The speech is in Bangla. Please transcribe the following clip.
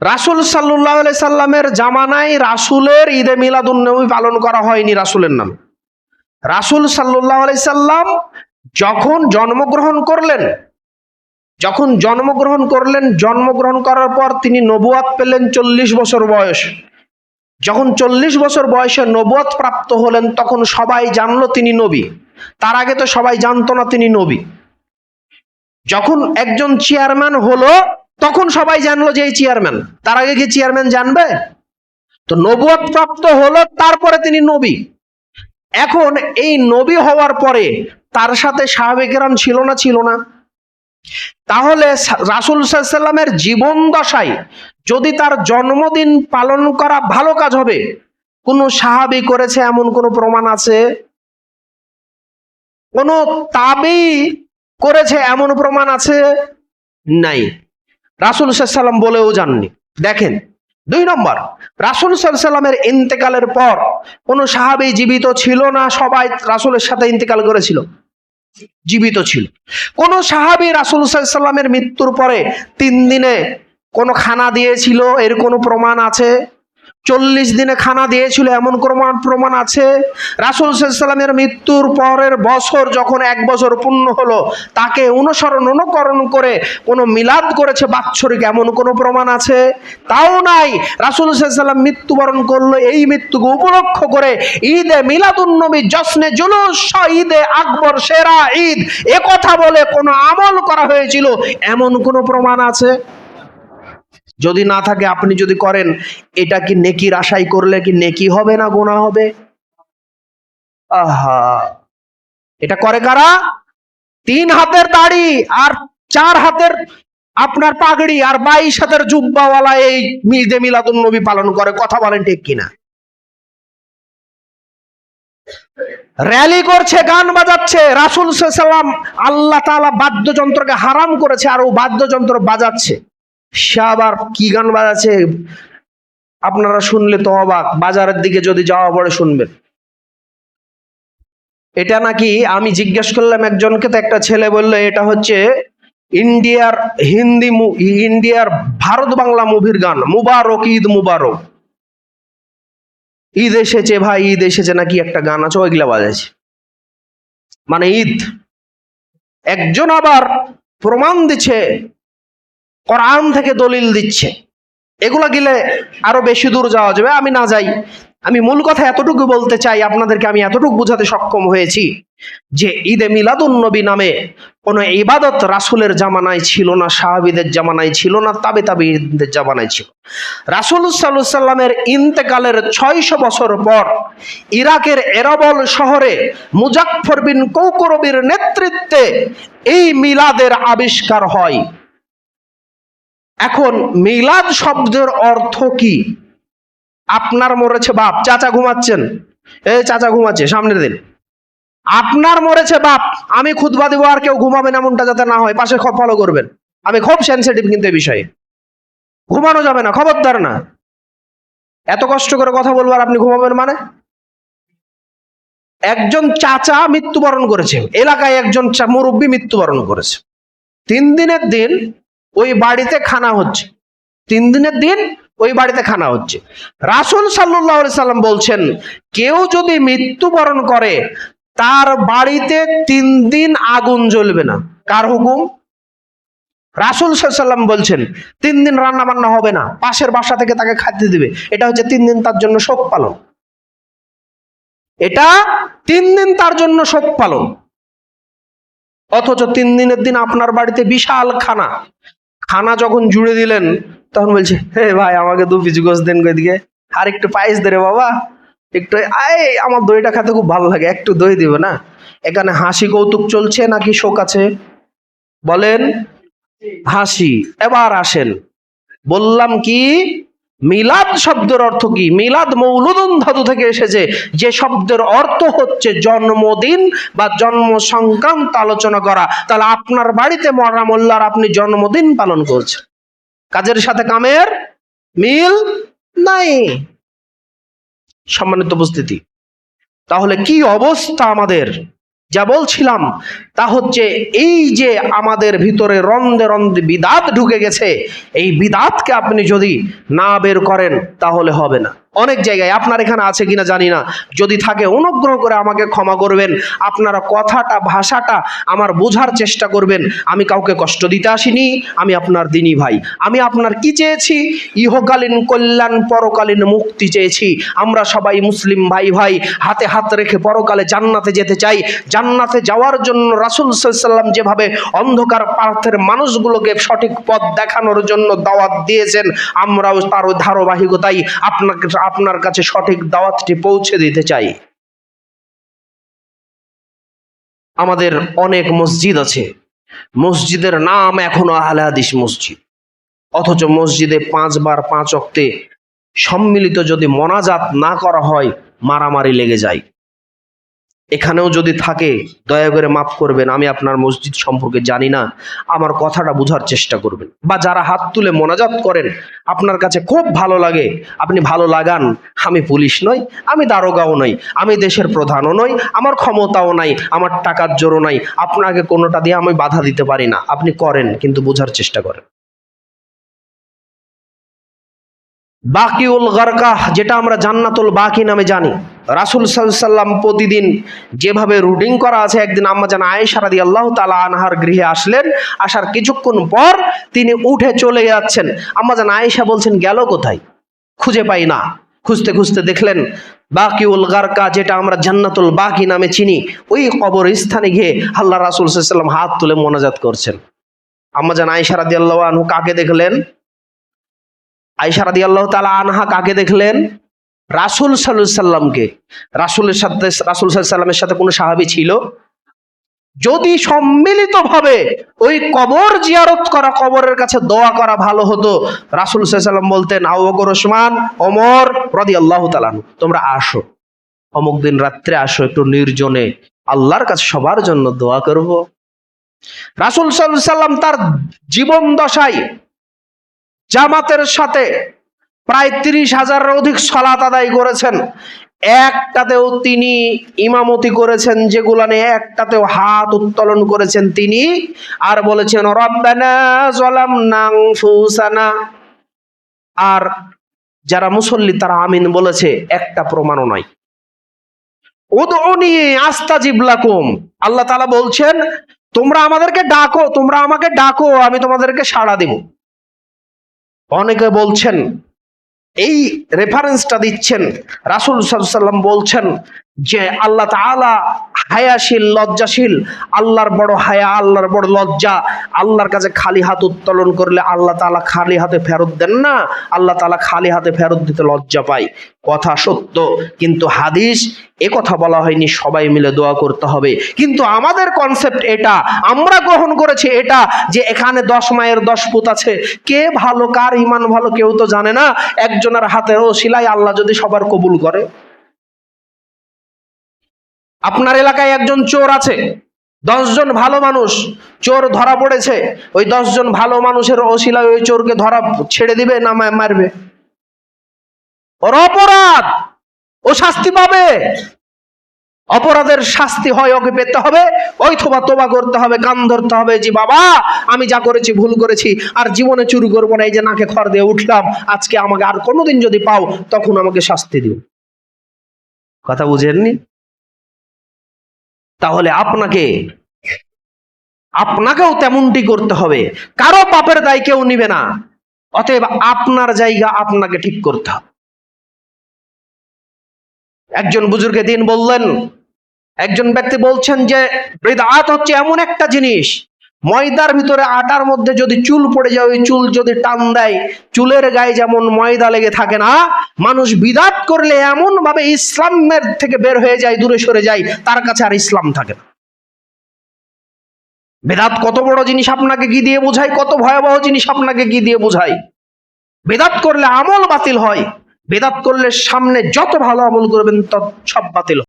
রাসুল সাল্লাহ সাল্লামের জামানায় রাসুলের ঈদে মিলাদুন্নবী পালন করা হয়নি রাসুলের নাম। রাসুল সাল্লাহ সাল্লাম যখন জন্মগ্রহণ করলেন, যখন জন্মগ্রহণ করলেন, জন্মগ্রহণ করার পর তিনি নবুয়াত পেলেন চল্লিশ বছর বয়স। যখন চল্লিশ বছর বয়সে নবুয়াত প্রাপ্ত হলেন, তখন সবাই জানলো তিনি নবী। তার আগে তো সবাই জানতো না তিনি নবী। যখন একজন চেয়ারম্যান হলো তখন সবাই জানলো যে এই চেয়ারম্যান তার আগে কি চেয়ারম্যান জানবে? তো নবুয়াত প্রাপ্ত হলো, তারপরে তিনি নবী। এখন এই নবী হওয়ার পরে তার সাথে সাহাবেকেরাম ছিল না ছিল না। তাহলে রাসূল সাল্লামের জীবন দশায় যদি তার জন্মদিন পালন করা ভালো কাজ হবে, কোন সাহাবি করেছে এমন কোন প্রমাণ আছে? কোন তাবি করেছে এমন প্রমাণ আছে? নাই। রাসুল সাল্লাম বলেও যাননি। দেখেন, দুই নম্বর, রাসুল সাল্লামের ইন্তেকালের পর কোন সাহাবি জীবিত ছিল না? সবাই রাসুলের সাথে ইন্তেকাল করেছিল। জীবিত ছিল। কোন সাহাবি রাসুল সাল্লামের মৃত্যুর পরে তিন দিনে কোনো খানা দিয়েছিল? এর কোনো প্রমাণ আছে? চল্লিশ দিনে খানা দিয়েছিল, এমন প্রমাণ প্রমাণ আছে? রাসুল সাল্লামের মৃত্যুর পরের বছর যখন এক বছর পূর্ণ হলো, তাকে অনুসরণ, অনুকরণ করে কোনো মিলাদ করেছে বাৎসরিক, এমন কোনো প্রমাণ আছে? তাও নাই। রাসুল সাল্লাম মৃত্যুবরণ করল, এই মৃত্যুকে উপলক্ষ করে ঈদে মিলাদুন্নবী জশ্নে জুলুস, ঈদে আকবর, সেরা ঈদ কথা বলে কোনো আমল করা হয়েছিল, এমন কোনো প্রমাণ আছে? যদি না থাকে আপনি যদি করেন, এটা কি নেকির আশাই করলে কি নেকি হবে না গোনা হবে? আহা! এটা করে কারা? তিন হাতের দাড়ি আর চার হাতের আপনার পাগড়ি আর বাইশ হাতের জুব্বাওয়ালা এই মিদে মিলাদুন নবী পালন করে, কথা বলেন ঠিক কিনা? র্যালি করছে, গান বাজাচ্ছে, রাসুল সাল্লাম আল্লাহ তাআলা বাদ্যযন্ত্রকে হারাম করেছে আর ও বাদ্যযন্ত্র বাজাচ্ছে। সে আবার কি গান বাজাচ্ছে? আপনারা শুনলে তো অবাক, বাজারের দিকে যদি যাওয়া পড়ে শুনবেন। এটা নাকি, আমি জিজ্ঞেস করলাম একজনকে, তো একটা ছেলে বলল, এটা হচ্ছে ইন্ডিয়ার হিন্দি ইন্ডিয়ার ভারত বাংলা মুভির গান, মুবারক, ঈদ মুবারক। ঈদ এসেছে ভাই, ঈদ এসেছে নাকি একটা গান আছে, ওইগুলা বাজাচ্ছে। মানে ঈদ। একজন আবার প্রমাণ দিচ্ছে কোরআন থেকে দলিল দিচ্ছে। এগুলা গেলে আরও বেশি দূর যাওয়া যাবে। আমি না যাই। আমি মূল কথা এতটুকু বলতে চাই, আপনাদেরকে আমি এতটুকু বোঝাতে সক্ষম হয়েছি যে ঈদে মিলাদুন নবী নামে কোনো ইবাদত রাসুলের জামানায় ছিল না, সাহাবিদের জামানায় ছিল না, তাবে তাবিদের জামানায় ছিল। রাসুল সাল্লামের ইন্তেকালের ছয়শো বছর পর ইরাকের এরাবল শহরে মুজাফর বিন কৌকরবির নেতৃত্বে এই মিলাদের আবিষ্কার হয়। এখন মিলাদ শব্দের অর্থ কি? আপনার মরেছে বাপ, চাচা ঘুমাচ্ছেন। এই চাচা ঘুমাচ্ছে, সামনের দিন। আপনার মরেছে বাপ, আমি খুদবা দিব আর কেউ ঘুমাবেন এমনটা যাতে না হয়, পাশে খুব ফলো করবেন। আমি খুব সেন্সিটিভ কিন্তু এই বিষয়ে। ঘুমানো যাবে না, খবরদার না। এত কষ্ট করে কথা বলব আর আপনি ঘুমাবেন মানে? একজন চাচা মৃত্যুবরণ করেছে, এলাকায় একজন মুরব্বী মৃত্যুবরণ করেছে। তিন দিনের দিন ওই বাড়িতে খানা হচ্ছে। তিন দিনের দিন ওই বাড়িতে খানা হচ্ছে। রাসুল সাল্লাহ সাল্লাম বলছেন, কেউ যদি মৃত্যুবরণ করে, তার বাড়িতে তিন দিন আগুন জ্বলবে না। কার হুকুম? রাসুল সাল্লাম বলছেন, তিন দিন রান্না বান্না হবে না, পাশের বাসা থেকে তাকে খাদ্য দিবে। এটা হচ্ছে তিন দিন তার জন্য শোক পালন। এটা তিন দিন তার জন্য শোক পালন। অথচ তিন দিনের দিন আপনার বাড়িতে বিশাল খানা। খানা যখন জুড়ে দিলেন, তখন বলছে, হে ভাই, আমাকে দু পিছু গোস দেন এদিকে। আর একটু পায়েস দে রে বাবা। একটু, আয়, আমার দইটা খেতে খুব ভালো লাগে, একটু দই দিবে না? এখানে হাসি কৌতুক চলছে, নাকি শোক আছে? বলেন। হাসি, এবার আসেন। বললাম কি মিলাদ শব্দের অর্থ কি? মিলাদ মৌলুদন ধাতু থেকে এসেছে। যে শব্দের অর্থ হচ্ছে জন্মদিন বা জন্ম সংক্রান্ত আলোচনা করা। তাহলে আপনার বাড়িতে মরা মোল্লার আপনি জন্মদিন পালন করছেন। কাজের সাথে কামের মিল নাই। সম্মানিত উপস্থিতি। তাহলে কি অবস্থা আমাদের? যা বলছিলাম, তা হচ্ছে এই যে আমাদের ভিতরে রন্দে রন্দে বিদাত ঢুকে গেছে, এই বিদাতকে আপনি যদি না বের করেন, তাহলে হবে না। অনেক জায়গায় আপনার এখানে আছে কিনা জানি না। যদি থাকে, অনুগ্রহ করে আমাকে ক্ষমা করবেন। আপনারা কথাটা, ভাষাটা আমার বোঝার চেষ্টা করবেন। আমি কাউকে কষ্ট দিতে আসিনি। আমি আপনার দিনী ভাই। আমি আপনার কি চেয়েছি? ইহকালীন কল্যাণ, পরকালীন মুক্তি চেয়েছি। আমরা সবাই মুসলিম ভাই ভাই। হাতে হাত রেখে পরকালে জান্নাতে যেতে চাই। জান্নাতে যাওয়ার জন্য রাসুল সাল্লাম যেভাবে অন্ধকার পার্থের মানুষগুলোকে সঠিক পথ দেখানোর জন্য দাওয়াত দিয়েছেন, আমরাও তার ধারাবাহিকতাই আপনাকে আপনার কাছে সঠিক দাওয়াতটি পৌঁছে দিতে চাই। আমাদের অনেক মসজিদ আছে। মসজিদের নাম এখনও আহলে হাদিস মসজিদ। অথচ মসজিদে পাঁচবার পাঁচ অক্তে সম্মিলিত যদি মনাজাত না করা হয়, মারামারি লেগে যায়। এখানেও যদি থাকে, দয়া করে মাফ করবেন, আমি আপনার মসজিদ সম্পর্কে জানি না। আমার কথাটা বোঝার চেষ্টা করবেন। বা যারা হাত তুলে মোনাজাত করেন, আপনার কাছে খুব ভালো লাগে, আপনি ভালো লাগান, আমি পুলিশ নই, আমি দারোগাও নই, আমি দেশের প্রধানও নই, আমার ক্ষমতাও নাই, আমার টাকার জোরও নাই, আপনাকে কোনোটা দিয়ে আমি বাধা দিতে পারি না। আপনি করেন, কিন্তু বোঝার চেষ্টা করেন। বাকিউল গরকাহ, যেটা আমরা জান্নাতুল বাকি নামে জানি। রাসুল সাল্লাম প্রতিদিন যেভাবে রুটিং করা আছে, একদিন আম্মা জান আয়েশা আল্লাহ তালা আনহার গৃহে আসলেন। আসার কিছুক্ষণ পর তিনি উঠে চলে যাচ্ছেন। আম্মা জান আয়েশা বলছেন, গেল কোথায়? খুঁজে পাই না। খুঁজতে খুঁজতে দেখলেন, বাকিউল গারকা যেটা আমরা জান্নাতুল বাকি নামে চিনি, ওই কবর স্থানে গিয়ে আল্লাহ রাসুল সাল্লাম হাত তুলে মোনাজাত করছেন। আম্মা জান আয়েশা রাদি আল্লাহ আনহু কাকে দেখলেন? আয়সা রাদি আল্লাহ তালা আনহা কাকে দেখলেন? রাসুল সাল্লাহ সাল্লামকে। রাসুলের সাথে রাসুল সাল্লামের সাথে কোনো সাহাবি ছিল? যদি সম্মিলিত ভাবে ওই কবর জিয়ারত করা, কবরের কাছে দোয়া করা ভালো হতো, রাসুল সাল্লাম বলতেন আউ বকর, ওসমান অমর রদি আল্লাহ তালান তোমরা আসো। অমুক দিন রাত্রে আসো একটু নির্জনে। আল্লাহর কাছে সবার জন্য দোয়া করব। রাসুল সাল্লাম তার জীবন দশায় জামাতের সাথে প্রায় তিরিশ হাজারের অধিক সলাত আদায় করেছেন। একটাতেও তিনি ইমামতি করেছেন, যেগুলো নিয়ে একটাতেও হাত উত্তোলন করেছেন তিনি আর বলেছেন, রব্বানা আনফুসানা। আর যারা মুসল্লি, তারা আমিন বলেছে, একটা প্রমাণও নাই। উদউনি আস্তাজিব লাকুম। আল্লাহ তাআলা বলছেন, তোমরা আমাদেরকে ডাকো, তোমরা আমাকে ডাকো, আমি তোমাদেরকে সাড়া দেব। অনেকে বলছেন এই রেফারেন্সটা দিচ্ছেন রাসুল সাল্লাম বলছেন যে আল্লাহ তাআলা হায়াশীল, লজ্জাশীল। আল্লাহর বড় হায়া, আল্লাহর বড় লজ্জা। আল্লাহর কাছে খালি হাত উত্তোলন করলে আল্লাহ তাআলা খালি হাতে ফেরত দেন না। আল্লাহ তালা খালি হাতে ফেরত দিতে লজ্জা পায়। কথা সত্য, কিন্তু হাদিস এ কথা বলা হয়নি, সবাই মিলে দোয়া করতে হবে। কিন্তু আমাদের কনসেপ্ট এটা, আমরা গ্রহণ করেছি এটা, যে এখানে দশ মায়ের দশ পুত আছে। কে ভালো, কার ইমান ভালো কেউ তো জানে না। একজনের হাতের ও সিলাই আল্লাহ যদি সবার কবুল করে। আপনার এলাকায় একজন চোর আছে, দশজন ভালো মানুষ, চোর ধরা পড়েছে, ওই দশজন ভালো মানুষের ওসিলায় ওই চোরকে ধরা ছেড়ে দিবে না মারবে? ওর অপরাধ! ও শাস্তি পাবে! অপরাধের শাস্তি হয়, ওকে পেতে হবে ওই থোবা তোবা করতে হবে, কান ধরতে হবে, যে বাবা, আমি যা করেছি ভুল করেছি, আর জীবনে চুরি করব না, এই যে নাকে খড় দিয়ে উঠলাম, আজকে আমাকে আর কোনোদিন যদি পাও, তখন আমাকে শাস্তি দিও। কথা বুঝেননি? তাহলে আপনাকে, আপনাকেও তেমনটি করতে হবে। কারও পাপের দায় কেউ নিবে না। অতএব আপনার জায়গা আপনাকে ঠিক করতে হবে। একজন বুজুর্গে দিন বললেন, একজন ব্যক্তি বলছেন যে, বেদাত হচ্ছে এমন একটা জিনিস ময়দার ভিতরে আটার মধ্যে যদি চুল পড়ে যায়, ওই চুল যদি টান দেয়, চুলের গায়ে যেমন ময়দা লেগে থাকে না, মানুষ বিদাত করলে এমন ভাবে ইসলামের থেকে বের হয়ে যায়, দূরে সরে যায়, তার কাছে আর ইসলাম থাকে না। বেদাত কত বড় জিনিস আপনাকে কি দিয়ে বোঝায়? কত ভয়াবহ জিনিস আপনাকে কি দিয়ে বোঝায়? বেদাত করলে আমল বাতিল হয়। বেদাত করলে সামনে যত ভালো আমল করবেন, তত সব বাতিল।